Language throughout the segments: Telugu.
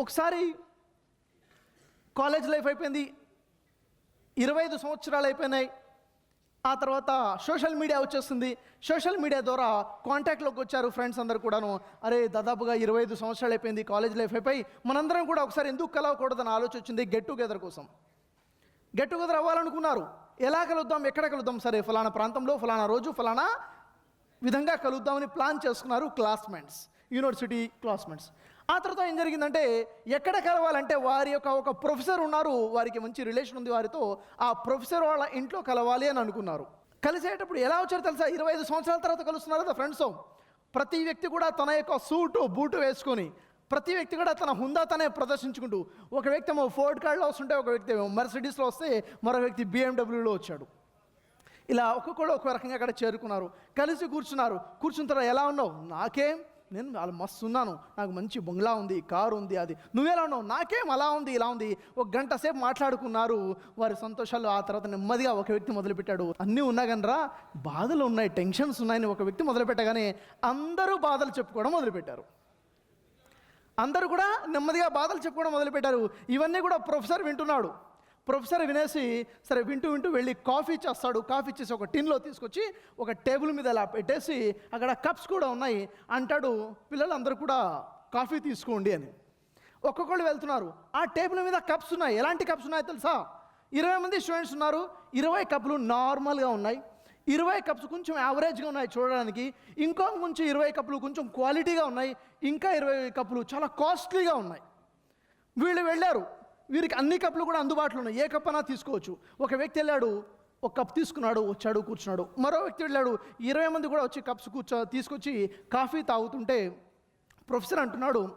ఒకసారి కాలేజ్ లైఫ్ అయిపోయింది. ఇరవై ఐదు సంవత్సరాలు అయిపోయినాయి. ఆ తర్వాత సోషల్ మీడియా వచ్చేస్తుంది. సోషల్ మీడియా ద్వారా కాంటాక్ట్లోకి వచ్చారు ఫ్రెండ్స్ అందరు కూడాను. అరే దాదాపుగా ఇరవై ఐదు సంవత్సరాలు అయిపోయింది కాలేజ్ లైఫ్ అయిపోయి. మనందరం కూడా ఒకసారి ఎందుకు కలవకూడదని ఆలోచన వచ్చింది గెట్ టుగెదర్ కోసం. గెట్ టుగెదర్ అవ్వాలనుకున్నారు. ఎలా కలుద్దాం ఎక్కడ కలుద్దాం? సరే ఫలానా ప్రాంతంలో ఫలానా రోజు ఫలానా విధంగా కలుద్దామని ప్లాన్ చేసుకున్నారు క్లాస్మేట్స్ యూనివర్సిటీ క్లాస్మేట్స్ ఆ తర్వాత ఏం జరిగిందంటే ఎక్కడ కలవాలంటే వారి యొక్క ఒక ప్రొఫెసర్ ఉన్నారు వారికి మంచి రిలేషన్ ఉంది వారితో ఆ ప్రొఫెసర్ వాళ్ళ ఇంట్లో కలవాలి అని అనుకున్నారు. కలిసేటప్పుడు ఎలా వచ్చారు తెలుసా? ఇరవై ఐదు సంవత్సరాల తర్వాత కలుస్తున్నారు కదా ఫ్రెండ్స్. ప్రతి వ్యక్తి కూడా తన యొక్క సూటు బూటు వేసుకొని ప్రతి వ్యక్తి కూడా తన హుందాతనే ప్రదర్శించుకుంటూ ఒక వ్యక్తి ఏమో ఫోర్డ్ కార్డ్లో వస్తుంటే ఒక వ్యక్తి ఏమో మెర్సిడీస్లో వస్తే మరో వ్యక్తి బీఎండబ్ల్యూలో వచ్చాడు. ఇలా ఒక్కొక్కడు ఒక రకంగా అక్కడ చేరుకున్నారు. కలిసి కూర్చున్నారు. కూర్చున్న తర్వాత ఎలా ఉన్నావు? నాకేం నేను వాళ్ళు మస్తు ఉన్నాను నాకు మంచి బంగ్లా ఉంది కారు ఉంది అది. నువ్వెలా ఉన్నావు? నాకేం అలా ఉంది ఇలా ఉంది. ఒక గంట సేపు మాట్లాడుకున్నారు. వారి సంతోషాలు ఆ తర్వాత నెమ్మదిగా ఒక వ్యక్తి మొదలుపెట్టాడు. అన్నీ ఉన్నా బాధలు ఉన్నాయి టెన్షన్స్ ఉన్నాయని ఒక వ్యక్తి మొదలుపెట్టగానే అందరూ బాధలు చెప్పుకోవడం మొదలుపెట్టారు. అందరూ కూడా నెమ్మదిగా బాధలు చెప్పుకోవడం మొదలుపెట్టారు. ఇవన్నీ కూడా ప్రొఫెసర్ వింటున్నాడు. ప్రొఫెసర్ వినేసి సరే వింటూ వింటూ వెళ్ళి కాఫీ చేస్తాడు. కాఫీ చేసి ఒక టిన్లో తీసుకొచ్చి ఒక టేబుల్ మీద ఇలా పెట్టేసి అక్కడ కప్స్ కూడా ఉన్నాయి. అంటాడు పిల్లలందరూ కూడా కాఫీ తీసుకోండి అని. ఒక్కొక్కళ్ళు వెళ్తున్నారు. ఆ టేబుల్ మీద కప్స్ ఉన్నాయి. ఎలాంటి కప్స్ ఉన్నాయో తెలుసా? ఇరవై మంది స్టూడెంట్స్ ఉన్నారు. ఇరవై కప్పులు నార్మల్గా ఉన్నాయి. ఇరవై కప్స్ కొంచెం యావరేజ్గా ఉన్నాయి చూడడానికి. ఇంకో కొంచెం ఇరవై కప్పులు కొంచెం క్వాలిటీగా ఉన్నాయి. ఇంకా ఇరవై కప్పులు చాలా కాస్ట్లీగా ఉన్నాయి. వీళ్ళు వెళ్ళారు. వీరికి అన్ని కప్పులు కూడా అందుబాటులో ఉన్నాయి. ఏ కప్పనా తీసుకోవచ్చు. ఒక వ్యక్తి వెళ్ళాడు ఒక కప్ తీసుకున్నాడు వచ్చాడు కూర్చున్నాడు. మరో వ్యక్తి వెళ్ళాడు ఇరవై మంది కూడా వచ్చి కప్స్ కూర్చో తీసుకొచ్చి కాఫీ తాగుతుంటే ప్రొఫెసర్ అంటున్నాడు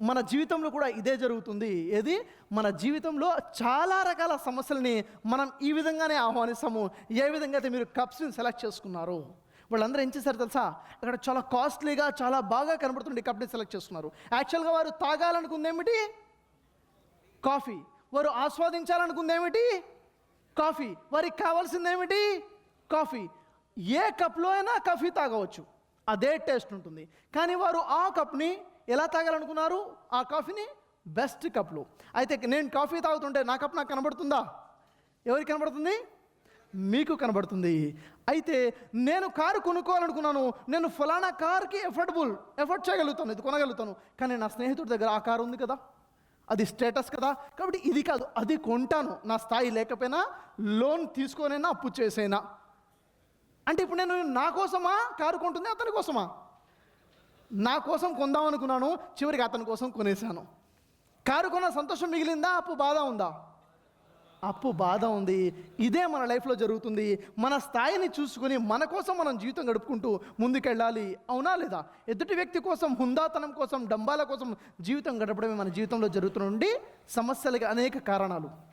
మన జీవితంలో కూడా ఇదే జరుగుతుంది. ఏది? మన జీవితంలో చాలా రకాల సమస్యల్ని మనం ఈ విధంగానే ఆహ్వానిస్తాము. ఏ విధంగా అయితే మీరు కప్స్ని సెలెక్ట్ చేసుకున్నారు. వాళ్ళందరూ ఏం చేశారు తెలుసా? అక్కడ చాలా కాస్ట్లీగా చాలా బాగా కనబడుతుంది కప్ని సెలెక్ట్ చేసుకున్నారు. యాక్చువల్గా వారు తాగాలనుకుంది ఏమిటి? కాఫీ. వారు ఆస్వాదించాలనుకుంది ఏమిటి కాఫీ. వారికి కావాల్సింది ఏమిటి కాఫీ. ఏ కప్లో అయినా కాఫీ తాగవచ్చు. అదే టేస్ట్ ఉంటుంది. కానీ వారు ఆ కప్ని ఎలా తాగాలనుకున్నారు? ఆ కాఫీని బెస్ట్ కప్లో. అయితే నేను కాఫీ తాగుతుంటే నా కప్ నాకు కనబడుతుందా? ఎవరికి కనబడుతుంది? మీకు కనబడుతుంది. అయితే నేను కారు కొనుక్కోవాలనుకున్నాను. నేను ఫలానా కార్కి ఎఫర్టబుల్ ఎఫర్ట్ చేయగలుగుతాను. ఇది కొనగలుగుతాను. కానీ నా స్నేహితుడి దగ్గర ఆ కారు ఉంది కదా. అది స్టేటస్ కదా. కాబట్టి ఇది కాదు అది కొంటాను. నా స్థాయి లేకపోయినా లోన్ తీసుకొనైనా అప్పు చేసేనా? అంటే ఇప్పుడు నేను నా కోసమా? కారు కొంటుంది అతని కోసమా? నా కోసం కొందాం అనుకున్నాను చివరికి అతని కోసం కొనేశాను. కారు కొన్న సంతోషం మిగిలిందా? అప్పు బాధ ఉందా? అప్పు బాధ ఉంది. ఇదే మన లైఫ్లో జరుగుతుంది. మన స్థాయిని చూసుకొని మన కోసం మనం జీవితం గడుపుకుంటూ ముందుకెళ్ళాలి. అవునా లేదా? ఎదుటి వ్యక్తి కోసం హుందాతనం కోసం డంబాల కోసం జీవితం గడపడమే మన జీవితంలో జరుగుతుండి సమస్యలకి అనేక కారణాలు.